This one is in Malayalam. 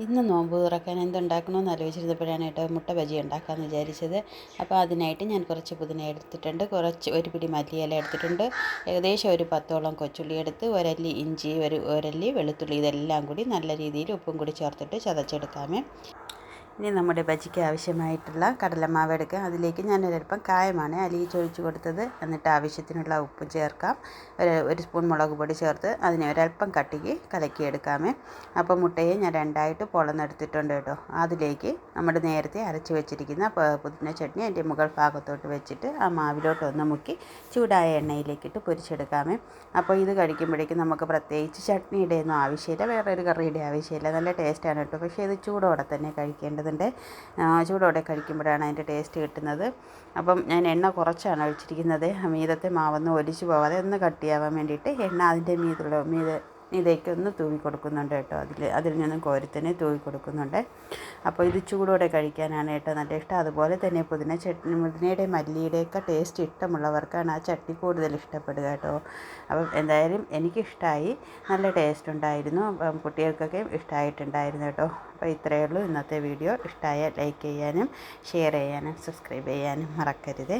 ഇന്ന് നോമ്പ് തുറക്കാൻ എന്തുണ്ടാക്കണമെന്ന് ആലോചിച്ചിരുന്നപ്പോഴാണ് കേട്ടോ മുട്ട ബജി ഉണ്ടാക്കാമെന്ന് വിചാരിച്ചത്. അപ്പോൾ അതിനായിട്ട് ഞാൻ കുറച്ച് പുതിന എടുത്തിട്ടുണ്ട്. കുറച്ച് ഒരു പിടി മല്ലിയില എടുത്തിട്ടുണ്ട്. ഏകദേശം ഒരു പത്തോളം കൊച്ചുള്ളി എടുത്ത് ഒരല്ലി ഇഞ്ചി ഒരു ഒരല്ലി വെളുത്തുള്ളി ഇതെല്ലാം കൂടി നല്ല രീതിയിൽ ഉപ്പും കൂടി ചേർത്തിട്ട് ചതച്ചെടുക്കാമേ. ഇനി നമ്മുടെ ബജിക്ക് ആവശ്യമായിട്ടുള്ള കടലമാവ് എടുക്കുക അതിലേക്ക് ഞാൻ ഒരല്പം കായമാണ് അലിയിച്ചൊഴിച്ച് കൊടുത്തത്. എന്നിട്ട് ആവശ്യത്തിനുള്ള ഉപ്പ് ചേർക്കാം. ഒരു സ്പൂൺ മുളക് പൊടി ചേർത്ത് അതിനെ ഒരല്പം കട്ടിക്ക് കലക്കിയെടുക്കാമേ. അപ്പോൾ മുട്ടയെ ഞാൻ രണ്ടായിട്ട് പൊളന്നെടുത്തിട്ടുണ്ട് കേട്ടോ. അതിലേക്ക് നമ്മുടെ നേരത്തെ അരച്ച് വെച്ചിരിക്കുന്ന പുതിന ചട്നി അതിന്റെ മുകൾ ഭാഗത്തോട്ട് വെച്ചിട്ട് ആ മാവിലോട്ട് ഒന്ന് മുക്കി ചൂടായ എണ്ണയിലേക്കിട്ട് പൊരിച്ചെടുക്കാമേ. അപ്പോൾ ഇത് കഴിക്കുമ്പോഴേക്കും നമുക്ക് പ്രത്യേകിച്ച് ചട്നിയുടെ ഒന്നും ആവശ്യമില്ല. വേറെ ഒരു കറിയുടെ ആവശ്യമില്ല. നല്ല ടേസ്റ്റാണ് കേട്ടോ. പക്ഷേ ഇത് ചൂടോടെ തന്നെ കഴിക്കേണ്ടതുണ്ട് ചൂടോടെ കഴിക്കുമ്പോഴാണ് അതിന്റെ ടേസ്റ്റ് കിട്ടുന്നത്. അപ്പം ഞാൻ എണ്ണ കുറച്ചാണ് ഒഴിച്ചിരിക്കുന്നത്. മീതത്തെ മാവൊന്ന് ഒലിച്ചു പോവാതെ ഒന്ന് കട്ടിയാവാൻ വേണ്ടിയിട്ട് എണ്ണ അതിന്റെ മീതുള്ള മീത് ഇതേക്ക് ഒന്ന് തൂവി കൊടുക്കുന്നുണ്ട് കേട്ടോ. അതിൽ അതിൽ നിന്നും കോരിത്തന്നെ തൂവി കൊടുക്കുന്നുണ്ട്. അപ്പോൾ ഇത് ചൂടോടെ കഴിക്കാനാണ് കേട്ടോ നല്ല ഇഷ്ടം. അതുപോലെ തന്നെ പുതിന ചട്നി പുതിനയുടെ മല്ലിയുടെയൊക്കെ ടേസ്റ്റ് ഇഷ്ടമുള്ളവർക്കാണ് ആ ചട്നി കൂടുതൽ ഇഷ്ടപ്പെടുക കേട്ടോ. അപ്പം എന്തായാലും എനിക്കിഷ്ടമായി നല്ല ടേസ്റ്റ് ഉണ്ടായിരുന്നു. കുട്ടികൾക്കൊക്കെ ഇഷ്ടമായിട്ടുണ്ടായിരുന്നു കേട്ടോ. അപ്പോൾ ഇത്രയേ ഉള്ളൂ. ഇന്നത്തെ വീഡിയോ ഇഷ്ടമായാൽ ലൈക്ക് ചെയ്യാനും ഷെയർ ചെയ്യാനും സബ്സ്ക്രൈബ് ചെയ്യാനും മറക്കരുത്.